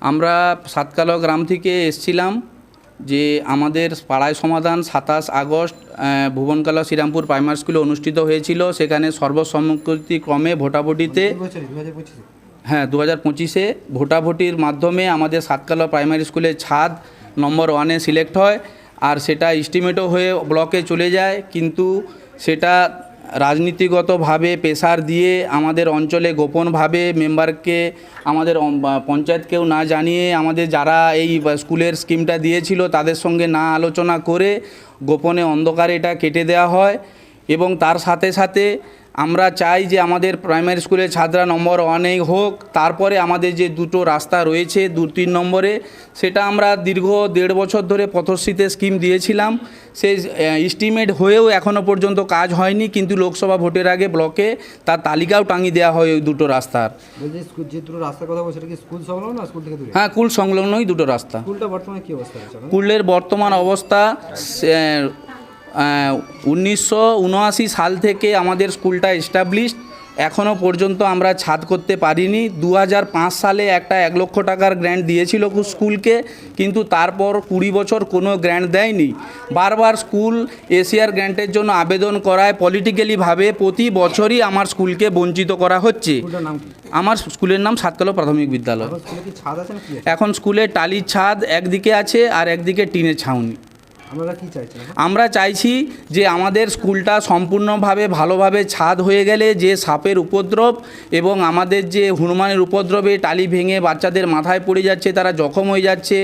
আমরা সাতকালো গ্রাম থেকে এসছিলাম যে আমাদের পাড়ায় সমাধান সাতাশ আগস্ট ভুবনকালা শ্রীরামপুর প্রাইমারি স্কুলে অনুষ্ঠিত হয়েছিল। সেখানে সর্বসম্মতিক্রমে ভোটাভুটিতে হ্যাঁ দু হাজার পঁচিশে ভোটাভুটির মাধ্যমে আমাদের সাতকালা প্রাইমারি স্কুলের ছাদ নম্বর ওয়ানে সিলেক্ট হয়। আর সেটা এস্টিমেটও হয়ে ব্লকে চলে যায়। কিন্তু সেটা রাজনীতিগতভাবে পেশার দিয়ে আমাদের অঞ্চলে গোপনভাবে মেম্বারকে, আমাদের পঞ্চায়েতকেও না জানিয়ে আমাদের যারা এই স্কুলের স্কিমটা দিয়েছিল তাদের সঙ্গে না আলোচনা করে গোপনে অন্ধকারে এটা কেটে দেওয়া হয় এবং তার সাথে সাথে আমরা চাই যে আমাদের প্রাইমারি স্কুলের ছাত্রা নম্বর ওয়ানেই হোক তারপরে আমাদের যে দুটো রাস্তা রয়েছে দু তিন নম্বরে সেটা আমরা দীর্ঘ দেড় বছর ধরে পথশ্রীতে স্কিম দিয়েছিলাম। সেই এস্টিমেট হয়েও এখনও পর্যন্ত কাজ হয়নি কিন্তু লোকসভা ভোটের আগে ব্লকে তার তালিকাও টাঙিয়ে দেওয়া হয় ওই দুটো রাস্তার। হ্যাঁ কুল সংলগ্নই দুটো রাস্তা। স্কুলটা বর্তমানে কি অবস্থা কুলের বর্তমান অবস্থা উনিশশো উনআশি সাল থেকে আমাদের স্কুলটা এস্টাবলিশড এখনও পর্যন্ত আমরা ছাদ করতে পারিনি। দু হাজার পাঁচ সালে একটা এক লক্ষ টাকার গ্র্যান্ট দিয়েছিল স্কুলকে কিন্তু তারপর কুড়ি বছর কোনো গ্র্যান্ট দেয়নি। বারবার স্কুল এশিয়ার গ্র্যান্টের জন্য আবেদন করায় পলিটিক্যালিভাবে প্রতি বছরই আমার স্কুলকে বঞ্চিত করা হচ্ছে। আমার স্কুলের নাম সাতকালো প্রাথমিক বিদ্যালয়? এখন স্কুলে টালির ছাদ একদিকে আছে আর একদিকে টিনের ছাউনি। আমরা চাইছি যে আমাদের স্কুলটা সম্পূর্ণভাবে ভালোভাবে ছাদ হয়ে গেলে যে সাপের উপদ্রব এবং আমাদের যে হনুমানের উপদ্রবে টালি ভেঙে বাচ্চাদের মাথায় পড়ে যাচ্ছে তারা জখম হয়ে যাচ্ছে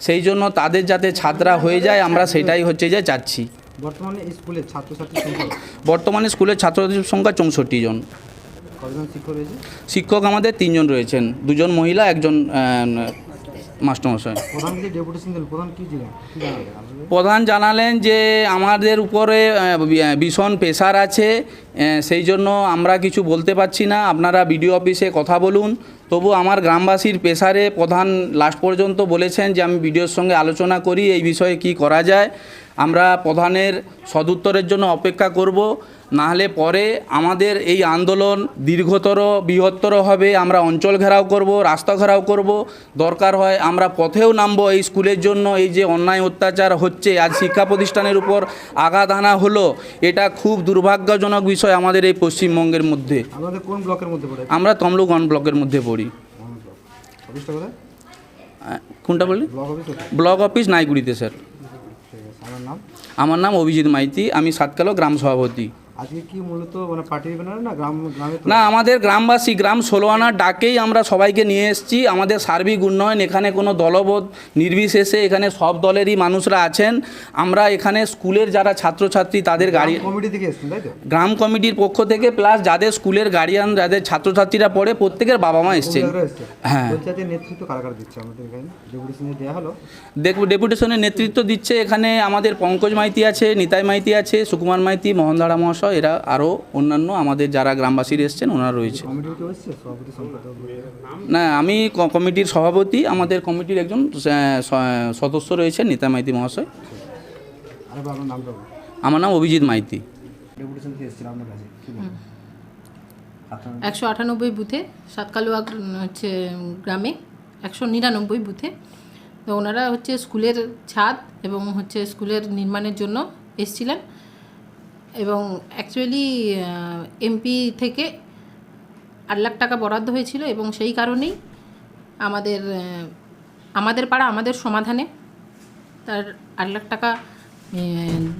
সেই জন্য তাদের যাতে ছাদরা হয়ে যায় আমরা সেটাই হচ্ছে যে চাচ্ছি। বর্তমানে স্কুলের ছাত্রছাত্রী সংখ্যা বর্তমানে স্কুলের ছাত্রছাত্রীর সংখ্যা চৌষট্টি জন। শিক্ষক আমাদের তিনজন রয়েছেন দুজন মহিলা একজন মাস্টারমশাই। প্রধান জানালেন যে আমাদের উপরে ভীষণ প্রেশার আছে সেই জন্য আমরা কিছু বলতে পারছি না। আপনারা বিডিও অফিসে কথা বলুন। তবু আমার গ্রামবাসীর প্রেশারে প্রধান লাস্ট পর্যন্ত বলেছেন যে আমি বিডিওর সঙ্গে আলোচনা করি এই বিষয়ে কি করা যায়। আমরা প্রধানের সদুত্তরের জন্য অপেক্ষা করব। নাহলে পরে আমাদের এই আন্দোলন দীর্ঘতর বৃহত্তর হবে। আমরা অঞ্চল ঘেরাও করব রাস্তা ঘেরাও করব। দরকার হয় আমরা পথেও নামবো। এই স্কুলের জন্য এই যে অন্যায় অত্যাচার হচ্ছে আজ শিক্ষা প্রতিষ্ঠানের উপর আঘাত আনা হলো এটা খুব দুর্ভাগ্যজনক বিষয় আমাদের এই পশ্চিমবঙ্গের মধ্যে। আপনাদের কোন ব্লকের মধ্যে পড়ে? আমরা তমলুকগঞ্জ ব্লকের মধ্যে পড়ি। কোনটা বললি? ব্লক অফিস নাইগুড়িতে স্যার। আমার নাম? অভিজিৎ মাইতি আমি সাতকালো গ্রাম সভাপতি। আজকে কি মূলত মানে পার্টির ব্যানার না গ্রাম গ্রামে না আমাদের গ্রামবাসী গ্রাম ষোলো আনার ডাকেই আমরা সবাইকে নিয়ে এসেছি। আমাদের সার্বিক উন্নয়ন এখানে কোনো দলবোধ নির্বিশেষে এখানে সব দলেরই মানুষরা আছেন। আমরা এখানে স্কুলের যারা ছাত্রছাত্রী তাদের গাড়ি গ্রাম কমিটি থেকে এসছেন তাই তো? গ্রাম কমিটির পক্ষ থেকে প্লাস যাদের স্কুলের গার্ডিয়ান যাদের ছাত্রছাত্রীরা পড়ে প্রত্যেকের বাবা মা এসছেন। এসছে হ্যাঁ। নেতৃত্ব কারা কারা দিচ্ছে আমাদের এখানে? ডেপুটেশন দেওয়া হলো? দেখব ডেপুটেশনের নেতৃত্ব দিচ্ছে এখানে আমাদের পঙ্কজ মাইতি আছে নিতাই মাইতি আছে সুকুমার মাইতি মোহনধারা মহাশয়। এরা আরও অন্যান্য আমাদের যারা গ্রামবাসীর এসছেন, ওনারা রয়েছে। না, আমি কমিটির সভাপতি, আমাদের কমিটির একজন সদস্য রয়েছেন, নিতা মাইতি মহাশয়। আমার নাম অভিজিৎ মাইতি। একশো আটানব্বই বুথে, সাতকালুয়া হচ্ছে, গ্রামে, একশো নিরানব্বই বুথে। তো ওনারা হচ্ছে স্কুলের ছাদ এবং হচ্ছে স্কুলের নির্মাণের জন্য এসছিলেন। এবং অ্যাকচুয়ালি এমপি থেকে আট লাখ টাকা বরাদ্দ হয়েছিল এবং সেই কারণেই আমাদের আমাদের পাড়া আমাদের সমাধানে তার আট লাখ টাকা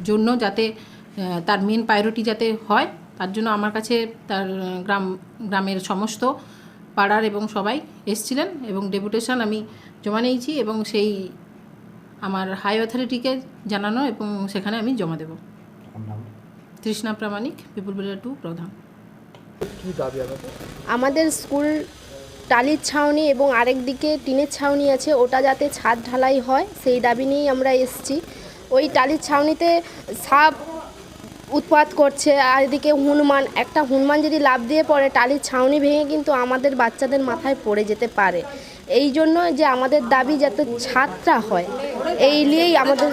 জন্য যাতে তার মেন প্রায়োরিটি যাতে হয়, তার জন্য আমার কাছে তার গ্রাম, গ্রামের সমস্ত পাড়ার এবং সবাই এসছিলেন এবং ডেপুটেশন আমি জমা নিয়েছি এবং সেই আমার হাই অথরিটিকে জানানো এবং সেখানে আমি জমা দেব। তৃষ্ণা প্রামাণিক পিপুল বিল্ডার টু প্রধান। আমাদের স্কুল টালির ছাউনি এবং আরেক দিকে টিনের ছাউনি আছে ওটা যাতে ছাদ ঢালাই হয় সেই দাবি নিয়েই আমরা এসেছি। ওই টালির ছাউনিতে সাপ উৎপাত করছে আর এদিকে হনুমান একটা হনুমান যদি লাভ দিয়ে পড়ে টালির ছাউনি ভেঙে কিন্তু আমাদের বাচ্চাদের মাথায় পড়ে যেতে পারে। এই জন্য যে আমাদের দাবি যাতে ছাদটা হয় এই নিয়েই আমাদের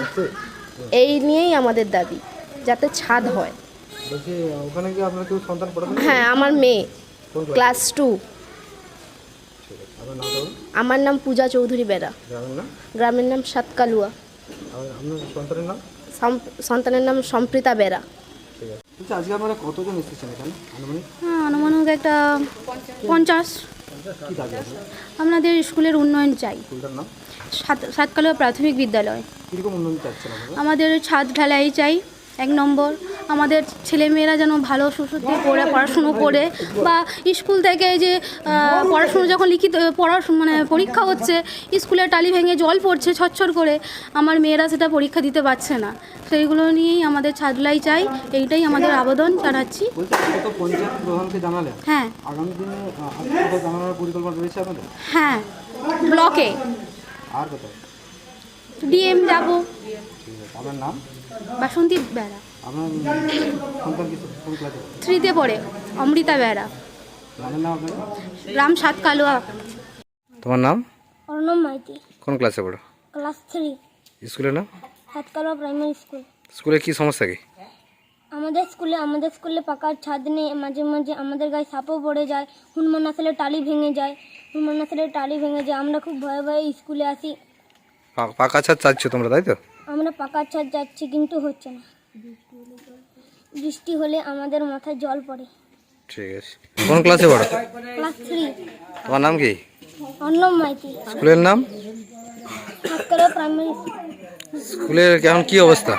এই নিয়েই আমাদের দাবি যাতে ছাদ হয়। বলছি ওখানে কি আপনার কেউ সন্তান পড়াশোনা হ্যাঁ আমার মেয়ে ক্লাস? টু। আমার নাম পূজা চৌধুরী বেরা। গ্রামের নাম? সাতকালুয়া। আপনার সন্তানের নাম? সন্তানের নাম সম্প্রীতা বেরা। ঠিক আছে। বলছি আজকে আপনারা কতজন এসেছেন এখানে আনুমানিক? হ্যাঁ আনুমানিক একটা পঞ্চাশ। আপনাদের স্কুলের উন্নয়ন চাই। সাতকালীয় প্রাথমিক বিদ্যালয়। আমাদের ছাদ ঢালাই চাই এক নম্বর। আমাদের ছেলেমেয়েরা যেন ভালো সুসুদ্ধি পড়ে পড়াশুনো করে বা স্কুল থেকে যে পড়াশুনো যখন লিখিত পড়াশুনো মানে পরীক্ষা হচ্ছে স্কুলের টালি ভেঙে জল পড়ছে ছচ্ছর করে আমার মেয়েরা সেটা পরীক্ষা দিতে পারছে না। সেইগুলো নিয়েই আমাদের ছাদলাই চাই এইটাই আমাদের আবেদন জানাচ্ছি। হ্যাঁ। হ্যাঁ ব্লকে। আর ডিএম যাব। আপনার নাম? বাসন্তী বেড়া। আপনার সন্তান কিছু কোন ক্লাসে? পড়ে? থ্রিতে পড়ে অমৃতা বেড়া নামের নাম আপনার? রাম সাত কালোয়া তোমার নাম? অর্ণব মাইতি। কোন ক্লাসে পড়ো? Class three. স্কুলের নাম? Hatkala primary school. স্কুলে কি সমস্যা কি? আমাদের স্কুলে আমাদের স্কুলে পাকার ছাদ নেই মাঝে মাঝে আমাদের গায়ে সাপও পড়ে যায় হনুমান আসলে টালি ভেঙে যায় হনুমান আসলে টালি ভেঙে যায়। আমরা খুব ভয়ে ভয়ে স্কুলে আসি। পা- পাকা ছাদ চাচ্ছ তোমরা তাই তো? আমরা পাকার ছাদ যাচ্ছি কিন্তু হচ্ছে না। বৃষ্টি হলে আমাদের মাথায় জল পড়ে। ঠিক আছে। কোন ক্লাসে পড়ো? ক্লাস থ্রি তোমার নাম কি? অর্ণব মাইতি। স্কুলের নাম? হাতকালা প্রাইমারি স্কুলের এখন কি অবস্থা?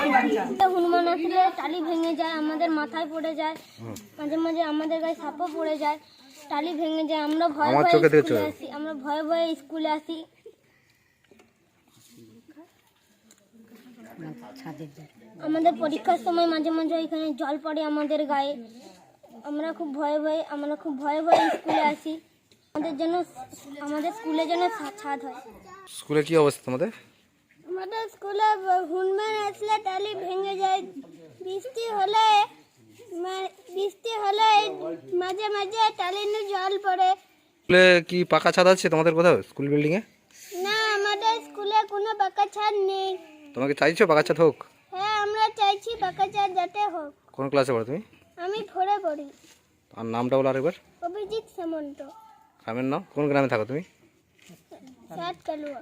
হনুমান আসলে টালি ভেঙে যায় আমাদের মাথায় পড়ে যায় মাঝে মাঝে আমাদের গায়ে সাপও পড়ে যায় টালি ভেঙে যায়। আমরা ভয়ে ভয়ে আমরা ভয়ে ভয়ে স্কুলে আসি। আমাদের পরীক্ষার সময় মাঝে মাঝে এখানে জল পড়ে আমাদের গায়ে। আমরা খুব ভয়ে ভয়ে আমরা খুব ভয়ে ভয়ে স্কুলে আসি। আমাদের যেন আমাদের স্কুলে যেন ছাদ হয়। স্কুলে কি অবস্থা তোমাদের? আমাদের স্কুলে হুনম্যান আসলে টালি ভেঙে যায়। বৃষ্টি হলে বৃষ্টি হলে মাঝে মাঝে টালিতে জল পড়ে। স্কুলে কি পাকা ছাদ আছে তোমাদের কোথাও স্কুল বিল্ডিং এ না আমাদের স্কুলে কোনো পাকা ছাদ নেই। তোমাকে চাইছো পাকা ছাদ হোক? হ্যাঁ আমরা চাইছি পাকা যেতে যাতে হোক। কোন ক্লাসে পড়ো তুমি? আমি ফোরে পড়ি। আর নামটা বলো আরেকবার। অভিজিৎ সামন্ত। গ্রামের নাম? কোন গ্রামে থাকো তুমি? সাত কালুয়া।